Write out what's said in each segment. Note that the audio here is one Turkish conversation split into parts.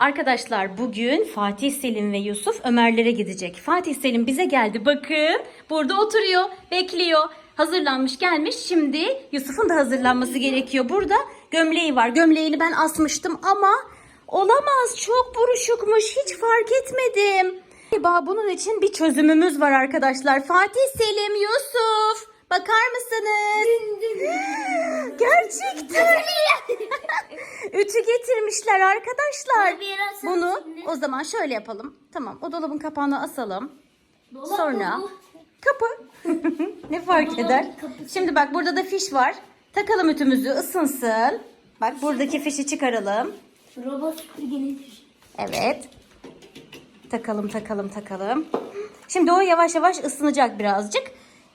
Arkadaşlar bugün Fatih Selim ve Yusuf Ömerlere gidecek. Fatih Selim bize geldi bakın. Burada oturuyor, bekliyor. Hazırlanmış gelmiş. Şimdi Yusuf'un da hazırlanması gerekiyor. Burada gömleği var. Gömleğini ben asmıştım ama olamaz. Çok buruşukmuş. Hiç fark etmedim. Galiba bunun için bir çözümümüz var arkadaşlar. Fatih Selim, Yusuf. Bakar mısınız? Gerçekten. Ütü getirmişler arkadaşlar. Bunu o zaman şöyle yapalım. Tamam o dolabın kapağını asalım. Sonra kapı. ne fark eder? Şimdi bak burada da fiş var. Takalım ütümüzü ısınsın. Bak buradaki fişi çıkaralım. Robot süpürgenin Evet. Takalım takalım takalım. Şimdi o yavaş yavaş ısınacak birazcık.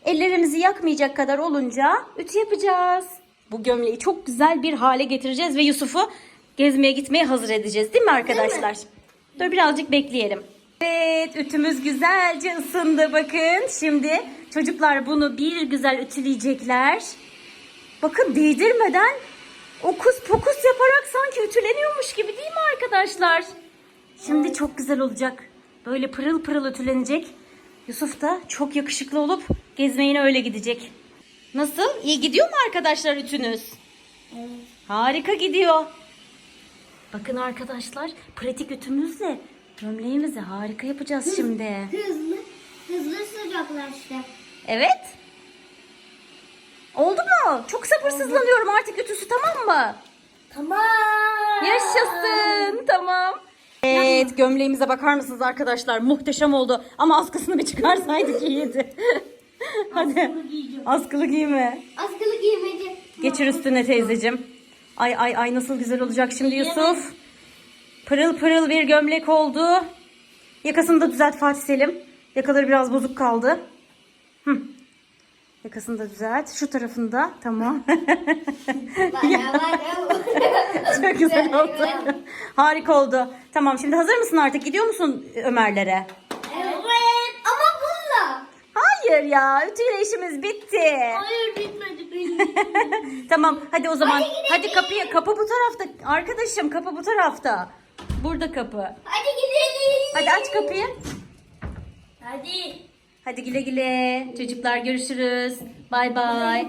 Ellerimizi yakmayacak kadar olunca ütü yapacağız. Bu gömleği çok güzel bir hale getireceğiz ve Yusuf'u gezmeye gitmeye hazır edeceğiz değil mi arkadaşlar? Dur birazcık bekleyelim. Evet ütümüz güzelce ısındı bakın. Şimdi çocuklar bunu bir güzel ütüleyecekler. Bakın değdirmeden okus pokus yaparak sanki ütüleniyormuş gibi değil mi arkadaşlar? Şimdi çok güzel olacak. Böyle pırıl pırıl ütülenecek. Yusuf da çok yakışıklı olup gezmeyine öyle gidecek. Nasıl? İyi gidiyor mu arkadaşlar ütünüz? Harika gidiyor. Bakın arkadaşlar pratik ütümüzle gömleğimizi harika yapacağız şimdi. Hızlı, hızlı sıcaklaştı. Evet. Oldu mu? Çok sabırsızlanıyorum artık ütüsü tamam mı? Tamam. Yaşasın. Tamam. Evet gömleğimize bakar mısınız arkadaşlar? Muhteşem oldu. Ama askısını bir çıkarsaydık iyiydi. Hadi. Askılı giyme. Askılı giymeci. Geçir üstüne teyzeciğim. Ay ay ay nasıl güzel olacak şimdi Yusuf. Pırıl pırıl bir gömlek oldu. Yakasını da düzelt Fatih Selim. Yakaları biraz bozuk kaldı. Hı. Yakasını da düzelt. Şu tarafında. Tamam. Çok güzel oldu. Harika oldu. Tamam şimdi hazır mısın artık? Gidiyor musun Ömerlere? Hayır ya. Ütüyle işimiz bitti. Hayır bitmedi benim. Tamam hadi o zaman. Hadi. Hadi kapıya. Kapı bu tarafta. Arkadaşım kapı bu tarafta. Burada kapı. Hadi gidelim. Hadi aç kapıyı. Hadi. Hadi güle güle. Çocuklar görüşürüz. Bay bay.